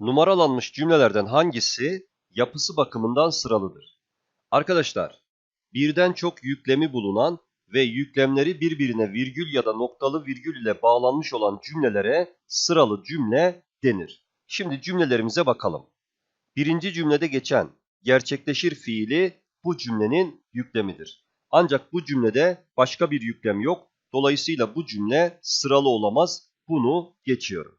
Numaralanmış cümlelerden hangisi yapısı bakımından sıralıdır? Arkadaşlar, birden çok yüklemi bulunan ve yüklemleri birbirine virgül ya da noktalı virgül ile bağlanmış olan cümlelere sıralı cümle denir. Şimdi cümlelerimize bakalım. Birinci cümlede geçen gerçekleşir fiili bu cümlenin yüklemidir. Ancak bu cümlede başka bir yüklem yok. Dolayısıyla bu cümle sıralı olamaz. Bunu geçiyorum.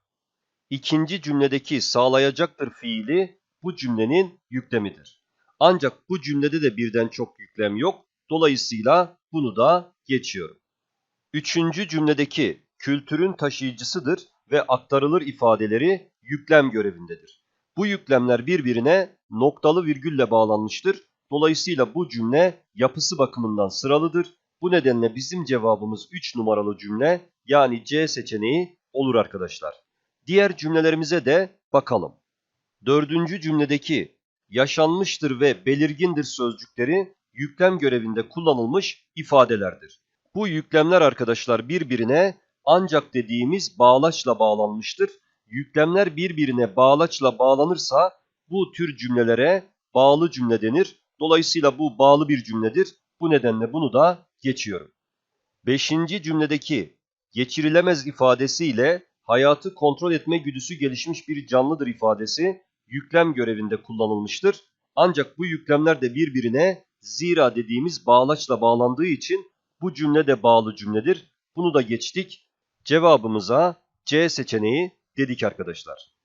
İkinci cümledeki sağlayacaktır fiili bu cümlenin yüklemidir. Ancak bu cümlede de birden çok yüklem yok. Dolayısıyla bunu da geçiyorum. Üçüncü cümledeki kültürün taşıyıcısıdır ve aktarılır ifadeleri yüklem görevindedir. Bu yüklemler birbirine noktalı virgülle bağlanmıştır. Dolayısıyla bu cümle yapısı bakımından sıralıdır. Bu nedenle bizim cevabımız 3 numaralı cümle yani C seçeneği olur arkadaşlar. Diğer cümlelerimize de bakalım. Dördüncü cümledeki yaşanmıştır ve belirgindir sözcükleri yüklem görevinde kullanılmış ifadelerdir. Bu yüklemler arkadaşlar birbirine ancak dediğimiz bağlaçla bağlanmıştır. Yüklemler birbirine bağlaçla bağlanırsa bu tür cümlelere bağlı cümle denir. Dolayısıyla bu bağlı bir cümledir. Bu nedenle bunu da geçiyorum. Beşinci cümledeki geçirilemez ifadesiyle hayatı kontrol etme güdüsü gelişmiş bir canlıdır ifadesi yüklem görevinde kullanılmıştır. Ancak bu yüklemler de birbirine zira dediğimiz bağlaçla bağlandığı için bu cümle de bağlı cümledir. Bunu da geçtik. Cevabımıza C seçeneği dedik arkadaşlar.